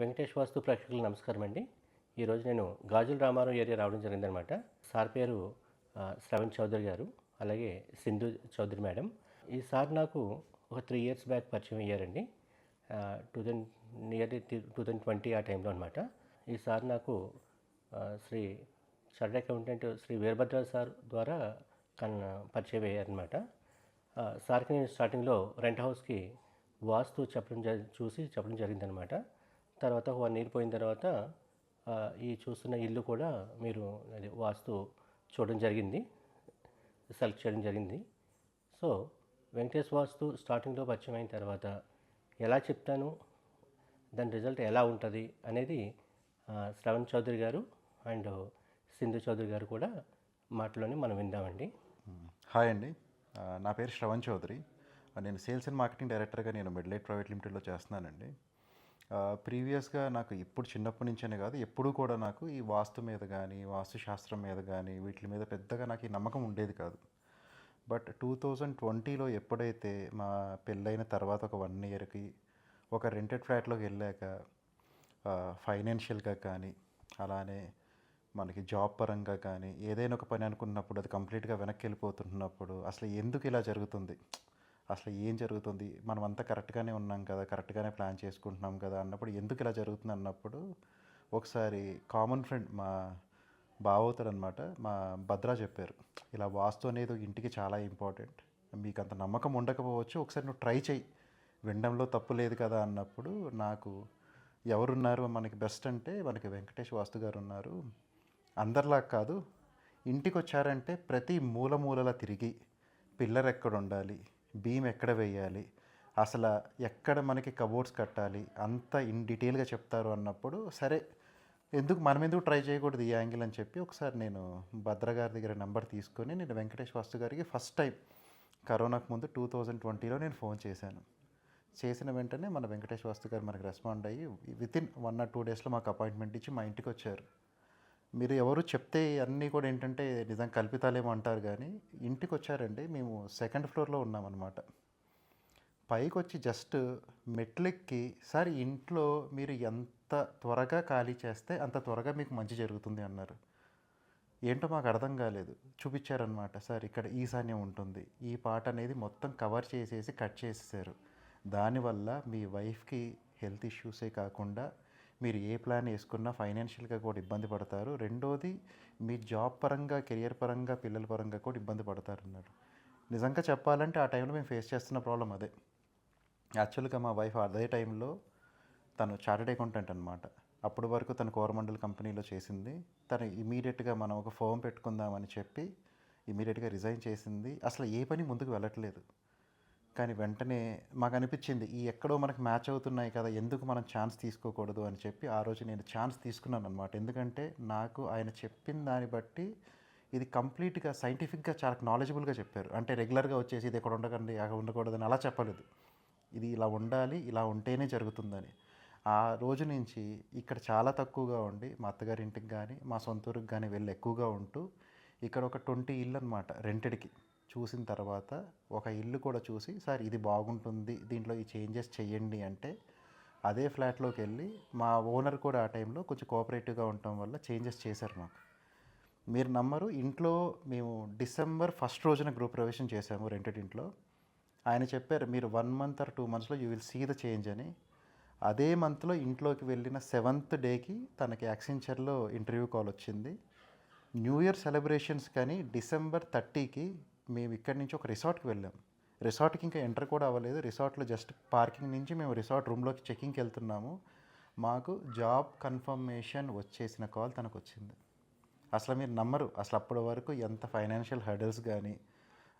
వెంకటేష్ వాస్తు ప్రేక్షకులకు నమస్కారం అండి. ఈరోజు నేను గాజుల రామారావు ఏరియా రావడం జరిగిందనమాట. సార్ పేరు శ్రవణ్ చౌదరి గారు అలాగే సింధు చౌదరి మేడం. ఈ సార్ నాకు ఒక త్రీ ఇయర్స్ బ్యాక్ పరిచయం అయ్యారండి. Two thousand nearly two thousand twenty ఆ టైంలో అనమాట. ఈ సార్ నాకు Shri chartered accountant Shri Veerabhadra sir ద్వారా కన్ పరిచయం అయ్యారనమాట. సార్కి స్టార్టింగ్లో రెంట్ హౌస్కి వాస్తు చెప్పడం జరి చూసి చెప్పడం జరిగిందనమాట. తర్వాత వన్ ఇయర్ పోయిన తర్వాత ఈ చూస్తున్న ఇల్లు కూడా మీరు అది వాస్తు చూడడం జరిగింది సెలెక్ట్ చేయడం జరిగింది. సో వెంకటేష్ వాస్తు స్టార్టింగ్లో పరిచయం అయిన తర్వాత ఎలా చెప్తాను దాని రిజల్ట్ ఎలా ఉంటుంది అనేది శ్రవణ్ చౌదరి గారు అండ్ సింధు చౌదరి గారు కూడా మాటలోనే మనం విందామండి. హాయ్ అండి. నా పేరు శ్రవణ్ చౌదరి. నేను సేల్స్ అండ్ మార్కెటింగ్ డైరెక్టర్గా నేను మిడ్లైట్ ప్రైవేట్ లిమిటెడ్లో చేస్తున్నానండి. ప్రీవియస్గా నాకు ఇప్పుడు చిన్నప్పటి నుంచేనే కాదు ఎప్పుడూ కూడా నాకు ఈ వాస్తు మీద కానీ వాస్తు శాస్త్రం మీద కానీ వీటి మీద పెద్దగా నాకు ఈ నమ్మకం ఉండేది కాదు. బట్ టూ థౌజండ్ ట్వంటీలో ఎప్పుడైతే మా పెళ్ళైన తర్వాత ఒక వన్ ఇయర్కి ఒక రెంటెడ్ ఫ్లాట్లోకి వెళ్ళాక ఫైనాన్షియల్గా కానీ అలానే మనకి జాబ్ పరంగా కానీ ఏదైనా ఒక పని అనుకున్నప్పుడు అది కంప్లీట్గా వెనక్కి వెళ్ళిపోతున్నప్పుడు అసలు ఎందుకు ఇలా జరుగుతుంది? అసలు ఏం జరుగుతుంది? మనం అంతా కరెక్ట్గానే ఉన్నాం కదా కరెక్ట్గానే ప్లాన్ చేసుకుంటున్నాం కదా అన్నప్పుడు ఎందుకు ఇలా జరుగుతుంది అన్నప్పుడు ఒకసారి కామన్ ఫ్రెండ్ మా బావవుతాడు అనమాట మా భద్రా చెప్పారు ఇలా వాస్తు అనేది ఇంటికి చాలా ఇంపార్టెంట్. మీకు అంత నమ్మకం ఉండకపోవచ్చు ఒకసారి నువ్వు ట్రై చేయి వినడంలో తప్పు లేదు కదా అన్నప్పుడు నాకు ఎవరున్నారు? మనకి బెస్ట్ అంటే మనకి వెంకటేష్ వాస్తు గారు ఉన్నారు. అందరిలా కాదు ఇంటికి వచ్చారంటే ప్రతి మూల మూలలా తిరిగి పిల్లర్ ఎక్కడ ఉండాలి బీమ్ ఎక్కడ వేయాలి అసలు ఎక్కడ మనకి కబోర్డ్స్ కట్టాలి అంత ఇన్ డీటెయిల్గా చెప్తారు అన్నప్పుడు సరే ఎందుకు మనం ఎందుకు ట్రై చేయకూడదు ఈ యాంగిల్ అని చెప్పి ఒకసారి నేను భద్ర గారి దగ్గర నెంబర్ తీసుకొని నేను వెంకటేష్ వాస్తు గారికి ఫస్ట్ టైం కరోనాకు ముందు టూ థౌజండ్ ట్వంటీలో నేను ఫోన్ చేశాను. చేసిన వెంటనే మన వెంకటేష్ వాస్తు గారు మనకు రెస్పాండ్ అయ్యి వితిన్ వన్ ఆర్ టూ డేస్లో మాకు అపాయింట్మెంట్ ఇచ్చి మా ఇంటికి వచ్చారు మీరు ఎవరు చెప్తే అన్నీ కూడా ఏంటంటే నిజం కల్పితాలేమో అంటారు కానీ ఇంటికి వచ్చారండి మేము సెకండ్ ఫ్లోర్లో ఉన్నామన్నమాట. పైకి వచ్చి జస్ట్ మెట్లెక్కి సార్ ఇంట్లో మీరు ఎంత త్వరగా ఖాళీ చేస్తే అంత త్వరగా మీకు మంచి జరుగుతుంది అన్నారు. ఏంటో మాకు అర్థం కాలేదు. చూపించారనమాట సార్ ఇక్కడ ఈశాన్యం ఉంటుంది. ఈ పాట అనేది మొత్తం కవర్ చేసేసి కట్ చేసేసారు దానివల్ల మీ వైఫ్కి హెల్త్ ఇష్యూసే కాకుండా మీరు ఏ ప్లాన్ వేసుకున్నా ఫైనాన్షియల్గా కూడా ఇబ్బంది పడతారు. రెండోది మీ జాబ్ పరంగా కెరియర్ పరంగా పిల్లల పరంగా కూడా ఇబ్బంది పడతారు అన్నాడు నిజంగా చెప్పాలంటే ఆ టైంలో మేము ఫేస్ చేస్తున్న ప్రాబ్లం అదే. యాక్చువల్గా మా వైఫ్ అదే టైంలో తను చార్టెడ్ అకౌంటెంట్ అనమాట అప్పటి వరకు తను కోరమండల్ కంపెనీలో చేసింది. తను ఇమీడియట్గా మనం ఒక ఫోమ్ పెట్టుకుందామని చెప్పి ఇమీడియట్గా రిజైన్ చేసింది. అసలు ఏ పని ముందుకు వెళ్ళట్లేదు. కానీ వెంటనే మాకు అనిపించింది ఈ ఎక్కడో మనకు మ్యాచ్ అవుతున్నాయి కదా ఎందుకు మనం ఛాన్స్ తీసుకోకూడదు? అని చెప్పి ఆ రోజు నేను ఛాన్స్ తీసుకున్నాను అనమాట ఎందుకంటే నాకు ఆయన చెప్పిన దాన్ని బట్టి ఇది కంప్లీట్గా సైంటిఫిక్గా చాలా నాలెడ్జబుల్గా చెప్పారు. అంటే రెగ్యులర్గా వచ్చేసి ఇది ఎక్కడ ఉండకండి అక్కడ ఉండకూడదని అలా చెప్పలేదు. ఇది ఇలా ఉండాలి ఇలా ఉంటేనే జరుగుతుందని. ఆ రోజు నుంచి ఇక్కడ చాలా తక్కువగా ఉండి మా అత్తగారింటికి కానీ మా సొంత ఊరికి కానీ వెళ్ళి ఎక్కువగా ఉంటూ ఇక్కడ ఒక ట్వంటీ ఇల్లు అనమాట రెంటెడ్కి. చూసిన తర్వాత ఒక ఇల్లు కూడా చూసి సార్ ఇది బాగుంటుంది దీంట్లో ఈ చేంజెస్ చేయండి అంటే అదే ఫ్లాట్లోకి వెళ్ళి మా ఓనర్ కూడా ఆ టైంలో కొంచెం కోఆపరేటివ్గా ఉండటం వల్ల చేంజెస్ చేశారు మాకు. మీరు నమ్మరు ఇంట్లో మేము డిసెంబర్ ఫస్ట్ రోజున గృహ ప్రవేశం చేశాము రెంటెడ్ ఇంట్లో ఆయన చెప్పారు మీరు వన్ మంత్ ఆర్ టూ మంత్స్లో you will see the change అని. అదే మంత్లో ఇంట్లోకి వెళ్ళిన సెవెంత్ డేకి తనకి యాక్సెంచర్లో ఇంటర్వ్యూ కాల్ వచ్చింది. న్యూ ఇయర్ సెలబ్రేషన్స్ కానీ డిసెంబర్ థర్టీకి మేము ఇక్కడి నుంచి ఒక రిసార్ట్కి వెళ్ళాం. రిసార్ట్కి ఇంకా ఎంటర్ కూడా అవ్వలేదు. రిసార్ట్లో జస్ట్ పార్కింగ్ నుంచి మేము రిసార్ట్ రూమ్లోకి చెక్కింగ్కి వెళ్తున్నాము. మాకు జాబ్ కన్ఫర్మేషన్ వచ్చేసిన కాల్ తనకు వచ్చింది అసలు మీరు నమ్మరు. అసలు అప్పటి వరకు ఎంత ఫైనాన్షియల్ హర్డల్స్ కానీ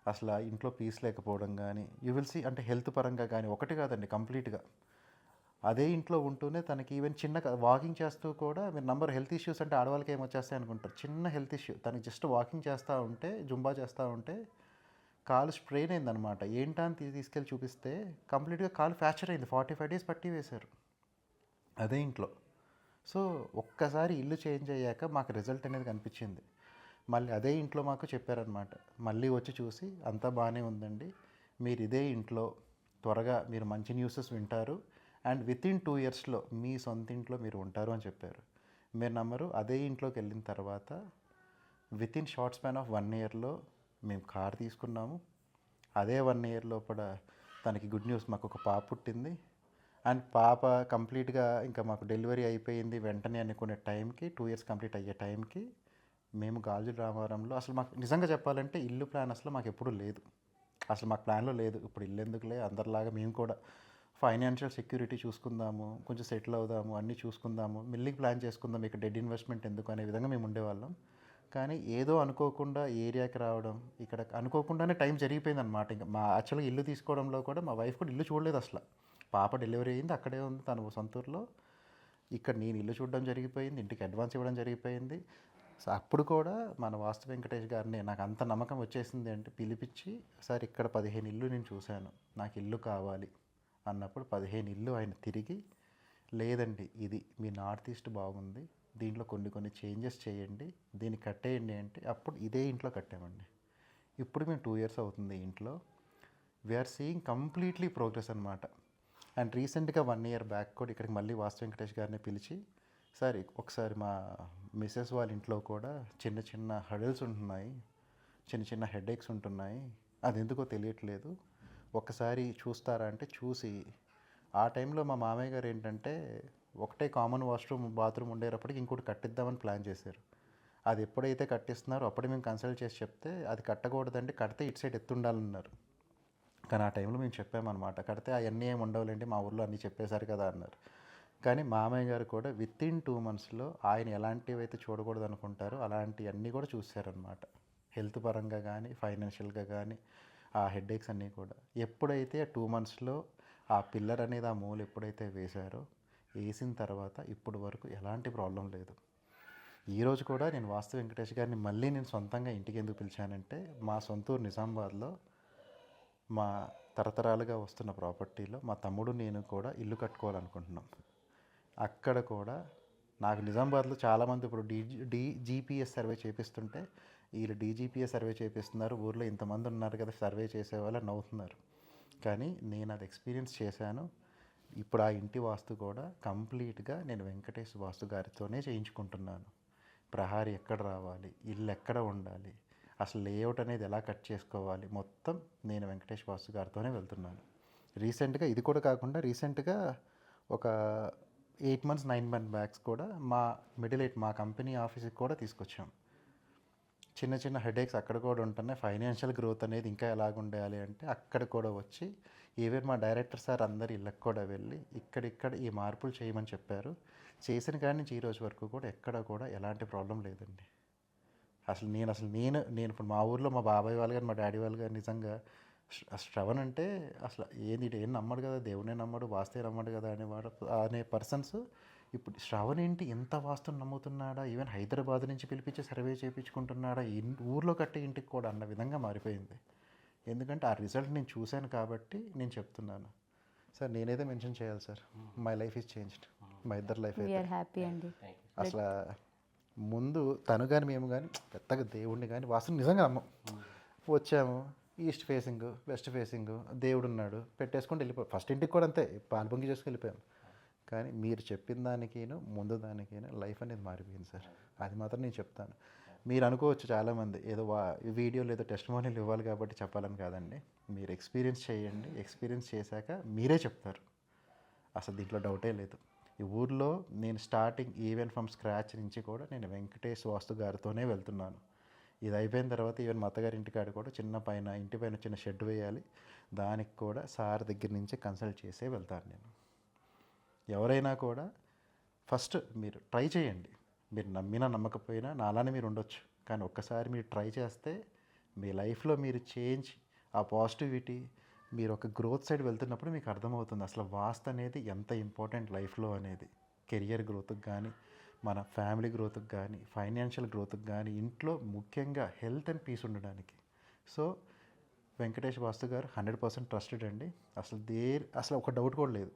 అసలు ఇంట్లో పీస్ లేకపోవడం కానీ యూ విల్ సీ అంటే హెల్త్ పరంగా కానీ ఒకటి కాదండి కంప్లీట్గా. అదే ఇంట్లో ఉంటూనే తనకి ఈవెన్ చిన్న వాకింగ్ చేస్తూ కూడా మీరు నంబర్ హెల్త్ ఇష్యూస్ అంటే ఆడవాళ్ళకి ఏమొచ్చేస్తాయి అనుకుంటారు. చిన్న హెల్త్ ఇష్యూ. తనకి జస్ట్ వాకింగ్ చేస్తూ ఉంటే జుంబా చేస్తూ ఉంటే కాలు స్ట్రెయిన్ అయిందనమాట ఏంటా అని తీసుకెళ్ళి చూపిస్తే కంప్లీట్గా కాలు ఫ్రాక్చర్ అయింది. ఫార్టీ ఫైవ్ డేస్ పట్టి వేశారు. అదే ఇంట్లో. సో ఒక్కసారి ఇల్లు చేంజ్ అయ్యాక మాకు రిజల్ట్ అనేది కనిపించింది. మళ్ళీ అదే ఇంట్లో మాకు చెప్పారనమాట మళ్ళీ వచ్చి చూసి అంతా బాగానే ఉందండి. మీరు ఇదే ఇంట్లో త్వరగా మీరు మంచి న్యూసెస్ వింటారు. అండ్ విత్ ఇన్ టూ ఇయర్స్లో మీ సొంత ఇంట్లో మీరు ఉంటారు అని చెప్పారు. మీరు నమ్మరు అదే ఇంట్లోకి వెళ్ళిన తర్వాత within short span of one ఇయర్లో మేము కార్ తీసుకున్నాము. అదే వన్ ఇయర్ లోపల తనకి గుడ్ న్యూస్ మాకు ఒక పాప పుట్టింది. అండ్ పాప కంప్లీట్గా ఇంకా మాకు డెలివరీ అయిపోయింది వెంటనే అనుకునే టైంకి టూ ఇయర్స్ కంప్లీట్ అయ్యే టైంకి మేము గాజుల రామారంలో అసలు మాకు నిజంగా చెప్పాలంటే ఇల్లు ప్లాన్ అసలు మాకు ఎప్పుడూ లేదు. అసలు మాకు ప్లాన్లో లేదు. ఇప్పుడు ఇల్లు ఎందుకులే? అందరిలాగా మేము కూడా ఫైనాన్షియల్ సెక్యూరిటీ చూసుకుందాము కొంచెం సెటిల్ అవుదాము అన్నీ చూసుకుందాము. మిల్లికి ప్లాన్ చేసుకుందాం ఇక్కడ డెడ్ ఇన్వెస్ట్మెంట్ ఎందుకు అనే విధంగా మేము ఉండేవాళ్ళం. కానీ ఏదో అనుకోకుండా ఏరియాకి రావడం ఇక్కడ అనుకోకుండానే టైం జరిగిపోయింది అనమాట ఇంకా మా యాక్చువల్గా ఇల్లు తీసుకోవడంలో కూడా మా వైఫ్ కూడా ఇల్లు చూడలేదు అసలు. పాప డెలివరీ అయింది అక్కడే ఉంది తను సొంతూరులో ఇక్కడ నేను ఇల్లు చూడడం జరిగిపోయింది ఇంటికి అడ్వాన్స్ ఇవ్వడం జరిగిపోయింది. సో అప్పుడు కూడా మన వాస్తు వెంకటేష్ గారిని నాకు అంత నమ్మకం వచ్చేసింది అంటే పిలిపించి సార్ ఇక్కడ పదిహేను ఇల్లు నేను చూశాను. నాకు ఇల్లు కావాలి. అన్నప్పుడు పదిహేను ఇల్లు ఆయన తిరిగి లేదండి ఇది మీ నార్త్ ఈస్ట్ బాగుంది దీంట్లో కొన్ని కొన్ని చేంజెస్ చేయండి దీన్ని కట్టేయండి అంటే అప్పుడు ఇదే ఇంట్లో కట్టామండి. ఇప్పుడు మేము టూ ఇయర్స్ అవుతుంది ఇంట్లో. We are seeing completely progress అనమాట అండ్ రీసెంట్గా వన్ ఇయర్ బ్యాక్ కూడా ఇక్కడికి మళ్ళీ వాస్తు వెంకటేష్ గారిని పిలిచి సార్ ఒకసారి మా మిస్సెస్ వాళ్ళ ఇంట్లో కూడా చిన్న చిన్న హడల్స్ ఉంటున్నాయి చిన్న చిన్న హెడేక్స్ ఉంటున్నాయి అది ఎందుకో తెలియట్లేదు ఒకసారి చూస్తారా అంటే చూసి. ఆ టైంలో మా మామయ్య గారు ఏంటంటే ఒకటే కామన్ వాష్రూమ్ బాత్రూమ్ ఉండేటప్పటికి ఇంకోటి కట్టిద్దామని ప్లాన్ చేశారు. అది ఎప్పుడైతే కట్టిస్తున్నారో అప్పుడే మేము కన్సల్ట్ చేసి చెప్తే అది కట్టకూడదండి కడితే ఇటు సైడ్ ఎత్తుండాలన్నారు కానీ ఆ టైంలో మేము చెప్పామన్నమాట కడితే అవన్నీ ఏమి ఉండవులేండి మా ఊర్లో అన్నీ చెప్పేశారు కదా అన్నారు. కానీ మామయ్య గారు కూడా విత్ ఇన్ టూ మంత్స్లో ఆయన ఎలాంటివి అయితే చూడకూడదు అనుకుంటారో అలాంటివన్నీ కూడా చూశారనమాట హెల్త్ పరంగా కానీ ఫైనాన్షియల్గా కానీ ఆ హెడేక్స్ అన్నీ కూడా. ఎప్పుడైతే టూ మంత్స్లో ఆ పిల్లర్ అనేది ఆ మూలు ఎప్పుడైతే వేశారో వేసిన తర్వాత ఇప్పుడు వరకు ఎలాంటి ప్రాబ్లం లేదు. ఈరోజు కూడా నేను వాస్తు వెంకటేష్ గారిని మళ్ళీ నేను సొంతంగా ఇంటికి ఎందుకు పిలిచానంటే మా సొంతూరు నిజామాబాద్లో మా తరతరాలుగా వస్తున్న ప్రాపర్టీలో మా తమ్ముడు నేను కూడా ఇల్లు కట్టుకోవాలనుకుంటున్నాం. అక్కడ కూడా నాకు నిజామాబాద్లో చాలామంది ఇప్పుడు డీ డీ జీపీఎస్ సర్వే చేపిస్తుంటే వీళ్ళు డీజీపీఏ సర్వే చేపిస్తున్నారు. ఊర్లో ఇంతమంది ఉన్నారు కదా సర్వే చేసేవాళ్ళు అని నవ్వుతున్నారు. కానీ నేను అది ఎక్స్పీరియన్స్ చేశాను. ఇప్పుడు ఆ ఇంటి వాస్తు కూడా కంప్లీట్గా నేను వెంకటేష్ వాస్తు గారితోనే చేయించుకుంటున్నాను. ప్రహారీ ఎక్కడ రావాలి? ఇల్లు ఎక్కడ ఉండాలి? అసలు లేఅవుట్ అనేది ఎలా కట్ చేసుకోవాలి? మొత్తం నేను వెంకటేష్ వాస్తు గారితోనే వెళ్తున్నాను. రీసెంట్గా ఇది కూడా కాకుండా రీసెంట్గా ఒక eight months nine month backs కూడా మా మిడిల్ ఎయిట్ మా కంపెనీ ఆఫీస్కి కూడా తీసుకొచ్చాం. చిన్న చిన్న హెడేక్స్ అక్కడ కూడా ఉంటున్నాయి. ఫైనాన్షియల్ గ్రోత్ అనేది ఇంకా ఎలాగుండాలి అంటే అక్కడ కూడా వచ్చి ఈవెన్ మా డైరెక్టర్ సార్ అందరు ఇళ్ళకి కూడా వెళ్ళి ఇక్కడిక్కడ ఈ మార్పులు చేయమని చెప్పారు. చేసిన కానీ నుంచి ఈ రోజు వరకు కూడా ఎక్కడ కూడా ఎలాంటి ప్రాబ్లం లేదండి. అసలు నేను అసలు నేను నేను ఇప్పుడు మా ఊర్లో మా బాబాయ్ వాళ్ళు కానీ మా డాడీ వాళ్ళు కానీ నిజంగా శ్రవణ్ అంటే అసలు ఏంది ఏం నమ్మడు కదా దేవునే నమ్మడు వాస్తే నమ్మడు కదా అనేవాడు అనే పర్సన్స్ ఇప్పుడు శ్రవణ్ ఏంటి ఎంత వాస్తుని నమ్ముతున్నాడా? ఈవెన్ హైదరాబాద్ నుంచి పిలిపించి సర్వే చేయించుకుంటున్నాడా? ఇన్- ఊర్లో కట్టే ఇంటికి కూడా అన్న విధంగా మారిపోయింది. ఎందుకంటే ఆ రిజల్ట్ నేను చూశాను కాబట్టి నేను చెప్తున్నాను. సార్ నేనైతే మెన్షన్ చేయాలి sir. My life is changed. మా ఇద్దరు లైఫ్ హ్యాపీ అండి. అసలు ముందు తను కానీ మేము కానీ పెద్దగా దేవుడిని కానీ వాస్తు నిజంగా నమ్మం. వచ్చాము ఈస్ట్ ఫేసింగ్ వెస్ట్ ఫేసింగ్ దేవుడు ఉన్నాడు పెట్టేసుకుంటూ వెళ్ళిపో ఫస్ట్ ఇంటికి కూడా అంతే పాలు పొంగి చేసుకు వెళ్ళిపోయాం కానీ మీరు చెప్పిన దానికైనా ముందు దానికైనా లైఫ్ అనేది మారిపోయింది సార్. అది మాత్రం నేను చెప్తాను. మీరు అనుకోవచ్చు చాలామంది ఏదో వా వీడియోలో ఏదో టెస్ట్ మోనీలు ఇవ్వాలి కాబట్టి చెప్పాలని కాదండి. మీరు ఎక్స్పీరియన్స్ చేయండి. ఎక్స్పీరియన్స్ చేశాక మీరే చెప్తారు. అసలు దీంట్లో డౌటే లేదు. ఈ ఊర్లో నేను స్టార్టింగ్ ఈవెన్ ఫ్రమ్ స్క్రాచ్ నుంచి కూడా నేను వెంకటేష్ వాస్తు గారితోనే వెళ్తున్నాను. ఇది అయిపోయిన తర్వాత ఈవెన్ మా అత్తగారి ఇంటికాడ కూడా చిన్న పైన ఇంటి పైన చిన్న షెడ్ వేయాలి. దానికి కూడా సార్ దగ్గర నుంచి కన్సల్ట్ చేసే వెళ్తాను నేను. ఎవరైనా కూడా ఫస్ట్ మీరు ట్రై చేయండి. మీరు నమ్మినా నమ్మకపోయినా నాలానే మీరు ఉండొచ్చు. కానీ ఒక్కసారి మీరు ట్రై చేస్తే మీ లైఫ్లో మీరు చేంజ్ ఆ పాజిటివిటీ మీరు ఒక గ్రోత్ సైడ్ వెళ్తున్నప్పుడు మీకు అర్థమవుతుంది. అసలు వాస్తు అనేది ఎంత ఇంపార్టెంట్ లైఫ్లో అనేది. కెరియర్ గ్రోత్కి కానీ మన ఫ్యామిలీ గ్రోత్కి కానీ ఫైనాన్షియల్ గ్రోత్కి కానీ ఇంట్లో ముఖ్యంగా హెల్త్ అండ్ పీస్ ఉండడానికి. సో వెంకటేష్ వాస్తు గారు హండ్రెడ్ పర్సెంట్ ట్రస్టెడ్ అండి. అసలు దేర్ అసలు ఒక డౌట్ కూడా లేదు.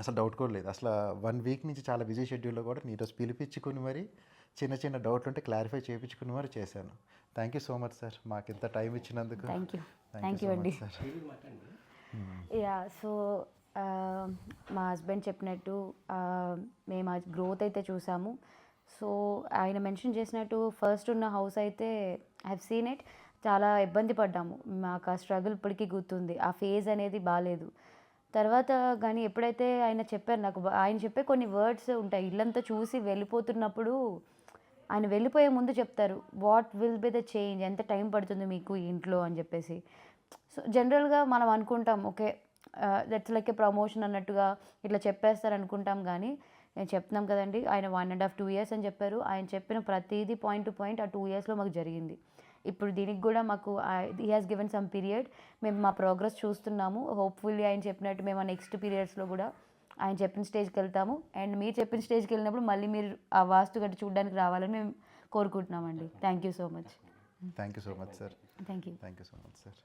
అసలు డౌట్ కూడా లేదు. అసలు వన్ వీక్ నుంచి చాలా బిజీ షెడ్యూల్లో కూడా ఈరోజు పిలిపించుకుని మరి చిన్న చిన్న డౌట్లు ఉంటే క్లారిఫై చేయించుకుని మరి చేశాను. Thank you so much sir మాకు ఇంత టైం ఇచ్చినందుకు. Thank you Thank thank you you అండి. యా సో మా హస్బెండ్ చెప్పినట్టు uh, మేము ఆ గ్రోత్ అయితే చూసాము. సో ఆయన మెన్షన్ చేసినట్టు ఫస్ట్ ఉన్న హౌస్ అయితే ఐ హ్యావ్ సీన్ ఇట్ చాలా ఇబ్బంది పడ్డాము. మాకు ఆ స్ట్రగుల్ ఇప్పటికీ గుర్తుంది. ఆ ఫేజ్ అనేది బాగాలేదు తర్వాత కానీ ఎప్పుడైతే ఆయన చెప్పారు నాకు ఆయన చెప్పే కొన్ని వర్డ్స్ ఉంటాయి. ఇల్లంతా చూసి వెళ్ళిపోతున్నప్పుడు ఆయన వెళ్ళిపోయే ముందు చెప్తారు what will be the change ఎంత టైం పడుతుంది మీకు ఇంట్లో? అని చెప్పేసి. సో జనరల్గా మనం అనుకుంటాం okay that's like a promotion అన్నట్టుగా ఇట్లా చెప్పేస్తారు అనుకుంటాం కానీ నేను చెప్తున్నాం కదండి ఆయన one and half two years అని చెప్పారు. ఆయన చెప్పిన ప్రతిదీ పాయింట్ టు పాయింట్ ఆ టూ ఇయర్స్లో మాకు జరిగింది. ఇప్పుడు దీనికి కూడా మాకు he has given some period మేము మా ప్రోగ్రెస్ చూస్తున్నాము. హోప్ఫుల్లీ ఆయన చెప్పినట్టు మేము ఆ నెక్స్ట్ పీరియడ్స్లో కూడా ఆయన చెప్పిన స్టేజ్కి వెళ్తాము. అండ్ మీరు చెప్పిన స్టేజ్కి వెళ్ళినప్పుడు మళ్ళీ మీరు ఆ వాస్తు గట్టి చూడడానికి రావాలని మేము కోరుకుంటున్నామండి. Thank you so much thank you so much sir thank you thank you so much sir